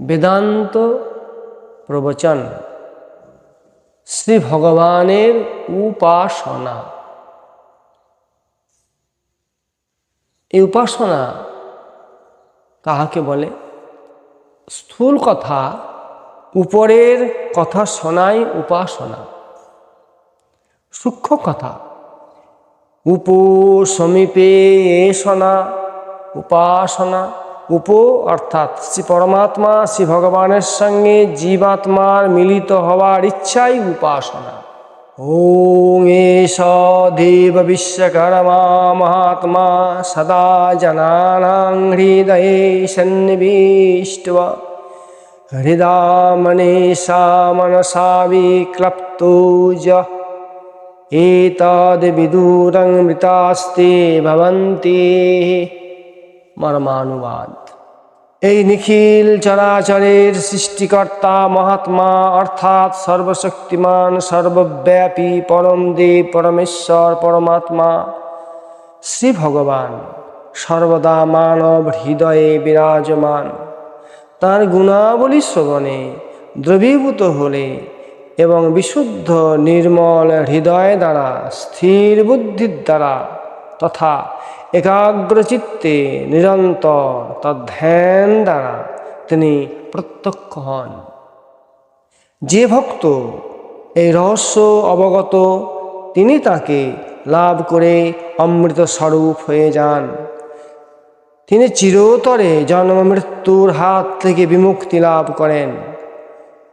বেদান্ত প্রবচন। শ্রী ভগবানের উপাসনা। এই উপাসনা কাহাকে বলে? স্থূল কথা, উপরের কথা শোনাই উপাসনা। সূক্ষ্ম কথা উপ সমীপে শোনা উপাসনা। উপ, অর্থাৎ শ্রী পরমাত্মা শ্রী ভগবানের সঙ্গে জীবাত্মার মিলিত হওয়ার ইচ্ছাই উপাসনা। ওং এষ দেব বিশ্বকর্মা মহাত্মা সদা জনানাং হৃদয়ে সন্নিবিষ্ট। হৃদামনেশা মনসা বিক্লপ্তো য। মৃতাস্তে ভবন্তি। মর্মানুবাদ। এই নিখিল চরাচরের সৃষ্টিকর্তা মহাত্মা অর্থাৎ সর্বশক্তিমান, সর্বব্যাপী পরম দেব, পরমেশ্বর, পরমাত্মা, শ্রী ভগবান সর্বদা মানব হৃদয়ে বিরাজমান। তার গুণাবলী শ্রবণে দ্রবীভূত হলে এবং বিশুদ্ধ, নির্মল হৃদয় দ্বারা, স্থির বুদ্ধির দ্বারা তথা একাগ্রচিত্তে নিরন্তর তার ধ্যান দ্বারা তিনি প্রত্যক্ষ হন। যে ভক্ত এই রহস্য অবগত, তিনি তাকে লাভ করে অমৃত স্বরূপ হয়ে যান। তিনি চিরতরে জন্ম মৃত্যুর হাত থেকে বিমুক্তি লাভ করেন।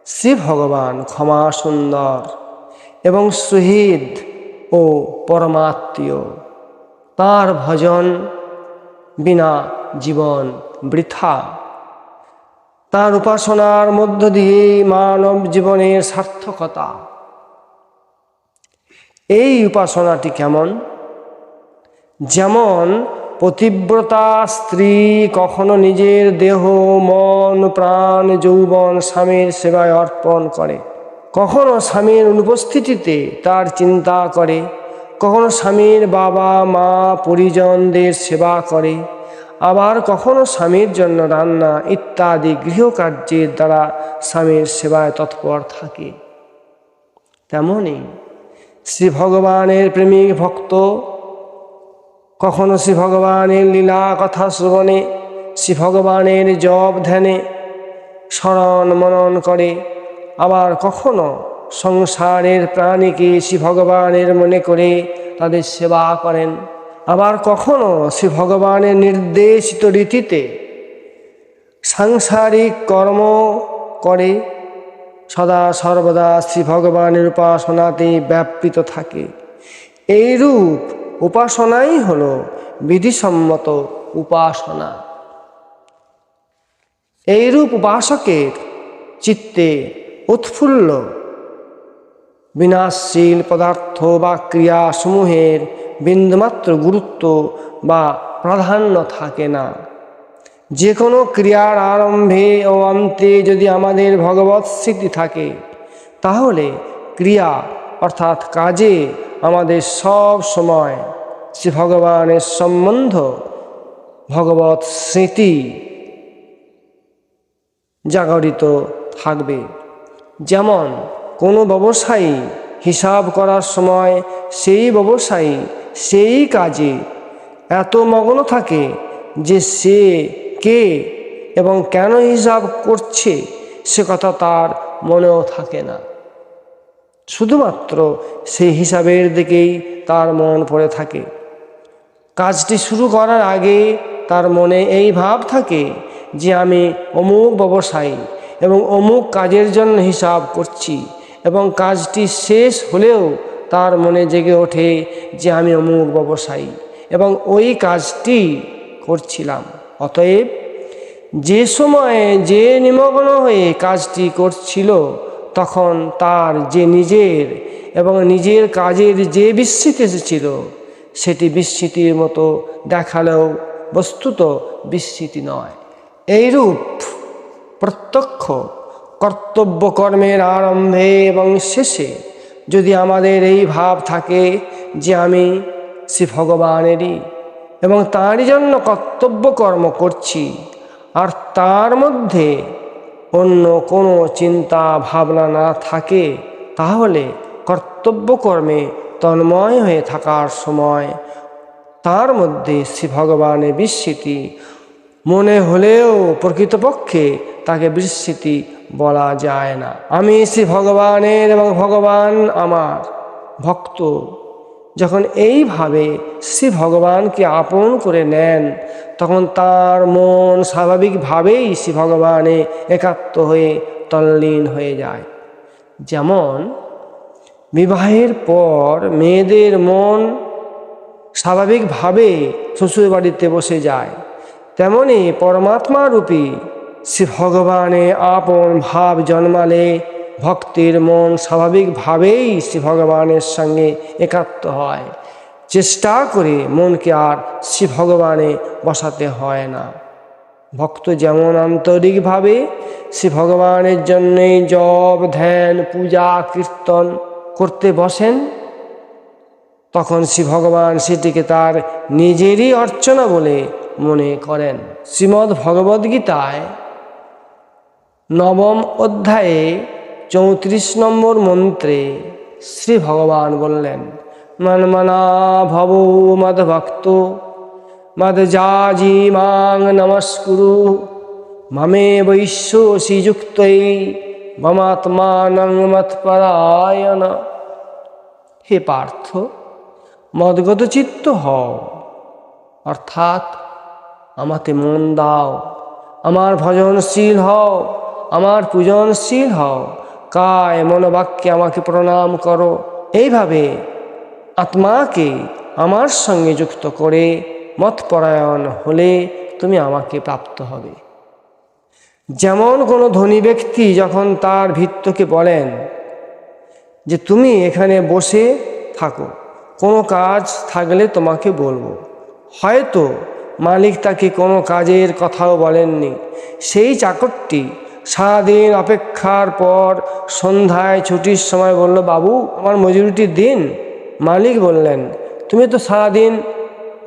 শ্রী ভগবান ক্ষমা সুন্দর এবং শহীদ ও পরমাত্মীয়। তার ভজন বিনা জীবন বৃথা। তার উপাসনার মধ্য দিয়ে মানব জীবনের সার্থকতা। এই উপাসনাটি কেমন? যেমন, পতিব্রতা স্ত্রী কখনো নিজের দেহ, মন, প্রাণ, যৌবন, স্বামীর সেবায় অর্পণ করে। কখনো স্বামীর অনুপস্থিতিতে তার চিন্তা করে। কখনো স্বামীর বাবা, মা, পরিজনদের সেবা করে, আবার কখনো স্বামীর জন্য রান্না ইত্যাদি গৃহকার্যের দ্বারা স্বামীর সেবায় তৎপর থাকে। তেমনই শ্রী ভগবানের প্রেমিক ভক্ত, কখনো শ্রী ভগবানের লীলা কথা শ্রবণে, শ্রী ভগবানের জপ ধ্যানে স্মরণ মনন করে, আবার কখনো সংসারের প্রাণীকে শ্রী ভগবানের মনে করে তাদের সেবা করেন। আবার কখনো শ্রী ভগবানের নির্দেশিত রীতিতে সাংসারিক কর্ম করে সদা সর্বদা শ্রী ভগবানের উপাসনাতে ব্যাপৃত থাকে। এইরূপ উপাসনাই হল বিধিসম্মত উপাসনা। এইরূপ উপাসকের চিত্তে উৎফুল্ল বিনাশশীল পদার্থ বা ক্রিয়াসমূহের বিন্দুমাত্র গুরুত্ব বা প্রাধান্য থাকে না। যে কোনো ক্রিয়ার আরম্ভে ও অন্তে যদি আমাদের ভগবৎ স্মৃতি থাকে, তাহলে ক্রিয়া অর্থাৎ কাজে আমাদের সব সময় শ্রী ভগবানের সম্বন্ধ ভগবৎ স্মৃতি জাগরিত থাকবে। যেমন কোনো ব্যবসায়ী হিসাব করার সময় সেই ব্যবসায়ী সেই কাজে এত মগ্ন থাকে যে সে কে এবং কেন হিসাব করছে সে কথা তার মনেও থাকে না। শুধুমাত্র সেই হিসাবের দিকেই তার মন পড়ে থাকে। কাজটি শুরু করার আগে তার মনে এই ভাব থাকে যে আমি অমুক ব্যবসায়ী এবং অমুক কাজের জন্য হিসাব করছি। এবং কাজটি শেষ হলেও তার মনে জেগে ওঠে যে আমি অমুক ব্যবসায়ী এবং ওই কাজটি করছিলাম। অতএব যে সময়ে যে নিমগ্ন হয়ে কাজটি করছিল, তখন তার যে নিজের এবং নিজের কাজের যে বিস্মৃতি এসেছিল, সেটি বিস্মৃতির মতো দেখালেও বস্তুত বিস্মৃতি নয়। এইরূপ প্রত্যক্ষ কর্তব্য কর্মের আরম্ভে এবং শেষে যদি আমাদের এই ভাব থাকে যে আমি শ্রী ভগবানেরই এবং তাঁরই জন্য কর্তব্য কর্ম করছি, আর তার মধ্যে অন্য কোনো চিন্তা ভাবনা না থাকে, তাহলে কর্তব্যকর্মে তন্ময় হয়ে থাকার সময় তার মধ্যে শ্রী ভগবানের বিস্মৃতি মনে হলেও প্রকৃতপক্ষে তাকে বিস্মৃতি বলা যায় না। আমি শ্রী ভগবানের এবং ভগবান আমার ভক্ত। যখন এইভাবে শ্রী ভগবানকে আপন করে নেন, তখন তার মন স্বাভাবিকভাবেই শ্রী ভগবানে একাত্ম হয়ে তল্লীন হয়ে যায়। যেমন, বিবাহের পর মেয়েদের মন স্বাভাবিকভাবে শ্বশুরবাড়িতে বসে যায়, তেমনি পরমাত্মা রূপী শ্রী ভগবানে আপন ভাব জন্মালে ভক্তির মন স্বাভাবিকভাবেই শ্রী ভগবানের সঙ্গে একাত্ম হয়। চেষ্টা করে মনকে আর শ্রী ভগবানে বসাতে হয় না। ভক্ত যেমন আন্তরিকভাবে শ্রী ভগবানের জন্যে জপ, ধ্যান, পূজা, কীর্তন করতে বসেন, তখন শ্রী ভগবান সেটিকে তার নিজেরই অর্চনা বলে মনে করেন। শ্রীমদ্ ভগবদ্গীতায় নবম অধ্যায়ে চৌত্রিশ নম্বর মন্ত্রে শ্রী ভগবান বললেন, মনমনা ভব মদ ভক্ত মদ যাজি মাং নমস্কুরু মমে বৈশ্য শ্রীযুক্তই মমাত্মানং মৎপরায়ণ। হে পার্থ, মদগত চিত্ত হও, অর্থাৎ আমাকে মন দাও, আমার ভজনশীল হও আমার পূজনশীল হও। কায় মনোবাক্যে আমাকে প্রণাম করো। এইভাবে আত্মাকে আমার সঙ্গে যুক্ত করে মতপরায়ণ হলে তুমি আমাকে প্রাপ্ত হবে। যেমন কোনো ধনী ব্যক্তি যখন তার ভিত্তকে বলেন যে তুমি এখানে বসে থাকো, কোনো কাজ থাকলে তোমাকে বলব। হয়তো মালিক তাকে কোনো কাজের কথাও বলেননি। সেই চাকরটি সারাদিন অপেক্ষার পর সন্ধ্যায় ছুটির সময় বলল, বাবু, আমার মজুরিটি দিন। মালিক বললেন, তুমি তো সারাদিন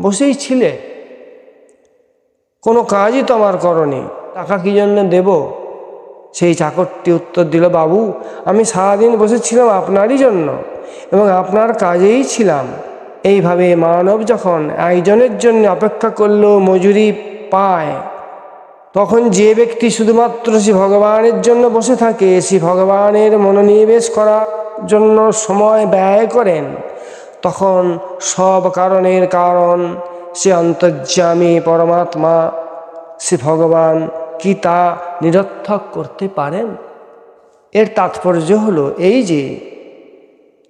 বসেই ছিলে। কোনো কাজই তো আমার করনি। টাকা কী জন্য দেব? সেই চাকরটি উত্তর দিল, বাবু, আমি সারাদিন বসেছিলাম আপনারই জন্য এবং আপনার কাজেই ছিলাম। এইভাবে মানব যখন একজনের জন্য অপেক্ষা করলেও মজুরি পায়। তখন যে ব্যক্তি শুধুমাত্র শ্রী ভগবানের জন্য বসে থাকে, শ্রী ভগবানের মনোনিবেশ করার জন্য সময় ব্যয় করেন, তখন সব কারণের কারণ সে অন্তর্যামী পরমাত্মা, শ্রী ভগবান কি তা নিরর্থক করতে পারেন? এর তাৎপর্য হলো এই যে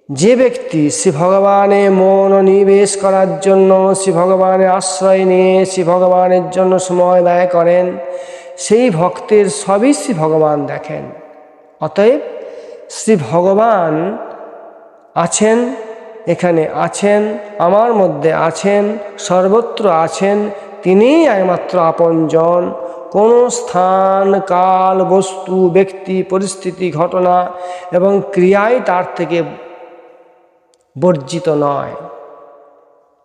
যে ব্যক্তি শ্রী ভগবানে মনোনিবেশ করার জন্য শ্রী ভগবানের আশ্রয় নিয়ে শ্রী ভগবানের জন্য সময় ব্যয় করেন, সেই ভক্তের সবই শ্রী ভগবান দেখেন। অতএব শ্রী ভগবান আছেন, এখানে আছেন, আমার মধ্যে আছেন, সর্বত্র আছেন, তিনিই একমাত্র আপনজন। কোনো স্থান, কাল, বস্তু, ব্যক্তি, পরিস্থিতি, ঘটনা এবং ক্রিয়াই তার থেকে বর্জিত নয়।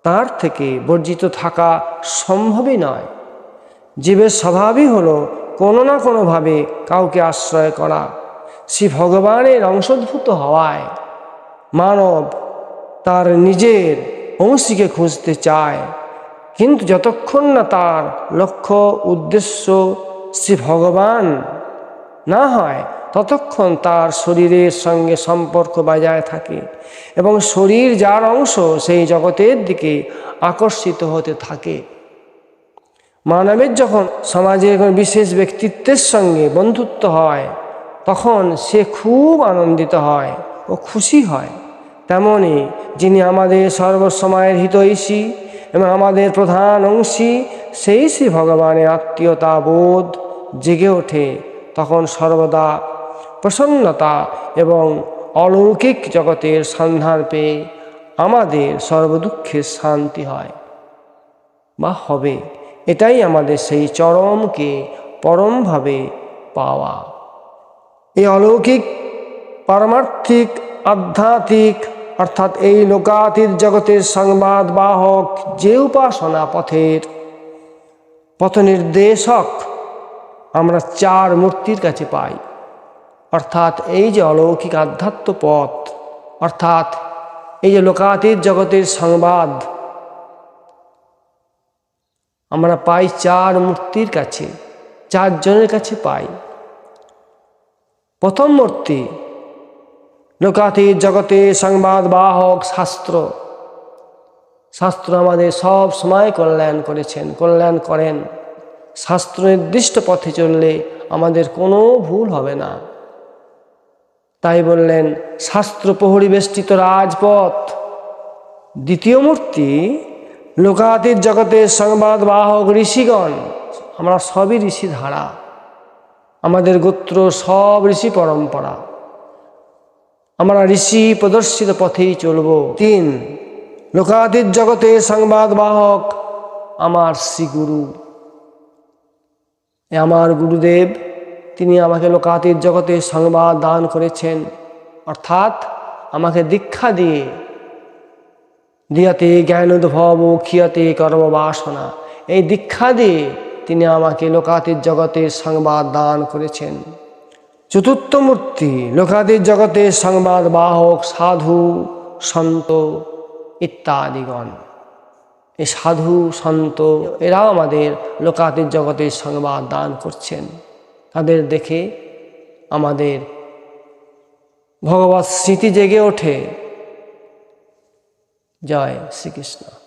তার থেকে বর্জিত থাকা সম্ভবই নয়। জীবের স্বভাবই হলো কোনো না কোনোভাবে কাউকে আশ্রয় করা। সে ভগবানের অংশোদ্ভূত হওয়ায় মানব তার নিজের অংশীকে খুঁজতে চায়। কিন্তু যতক্ষণ না তার লক্ষ্য, উদ্দেশ্য শ্রী ভগবান না হয় ততক্ষণ তার শরীরের সঙ্গে সম্পর্ক বজায় থাকে এবং শরীর যার অংশ সেই জগতের দিকে আকর্ষিত হতে থাকে। মানবের যখন সমাজের কোনো বিশেষ ব্যক্তিত্বের সঙ্গে বন্ধুত্ব হয়, তখন সে খুব আনন্দিত হয় ও খুশি হয়। তেমনি যিনি আমাদের সর্বসময়ের হিতৈষী এবং আমাদের প্রধান অংশী, সেই শ্রী ভগবানের আত্মীয়তা বোধ জেগে ওঠে। তখন সর্বদা প্রসন্নতা এবং অলৌকিক জগতের সন্ধান পেয়ে আমাদের সর্বদুঃখের শান্তি হয়। বা হবে। এটাই আমাদের সেই চরমকে পরমভাবে পাওয়া। এই অলৌকিক, পারমার্থিক, আধ্যাত্মিক, অর্থাৎ এই লোকাতীত জগতের সংবাদ বাহক যে উপাসনা পথের পথ নির্দেশক আমরা চার মূর্তির কাছে পাই। অর্থাৎ এই যে অলৌকিক আধ্যাত্ম পথ, অর্থাৎ এই যে লোকাতীত জগতের সংবাদ, আমরা পাই চার মূর্তির কাছে, চারজনের কাছে পাই। প্রথম মূর্তি লোকাতীত জগতে সংবাদ বাহক শাস্ত্র। শাস্ত্র আমাদের সব সময় কল্যাণ করেছেন, কল্যাণ করেন। শাস্ত্র নির্দিষ্ট পথে চললে আমাদের কোনো ভুল হবে না। তাই বললেন শাস্ত্র পরিবেষ্টিত রাজপথ। দ্বিতীয় মূর্তি, লোকাতীত জগতের সংবাদ বাহক ঋষিগণ, আমরা সবই ঋষি ধারা আমাদের গোত্র সব ঋষি পরম্পরা। আমরা ঋষি প্রদর্শিত পথেই চলব। তিন, লোকাতীত জগতে সংবাদ বাহক, আমার শ্রীগুরু। এ আমার গুরুদেব তিনি আমাকে লোকাতীত জগতে সংবাদ দান করেছেন। অর্থাৎ আমাকে দীক্ষা দিয়ে দিয়াতে জ্ঞান উদ্ভব ক্ষিয়াতে কর্ম বাসনা এই দীক্ষা দিয়ে তিনি আমাকে লোকাতীত জগতে সংবাদ দান করেছেন। চতুর্থ মূর্তি, লোকাতীত জগতে সংবাদ বাহক, সাধু, সন্ত ইত্যাদিগণ। এই সাধু, সন্ত, এরাও আমাদের লোকাতীত জগতে সংবাদ দান করছেন। তাদের দেখে আমাদের ভগবত স্মৃতি জেগে ওঠে। জয় শ্রীকৃষ্ণ।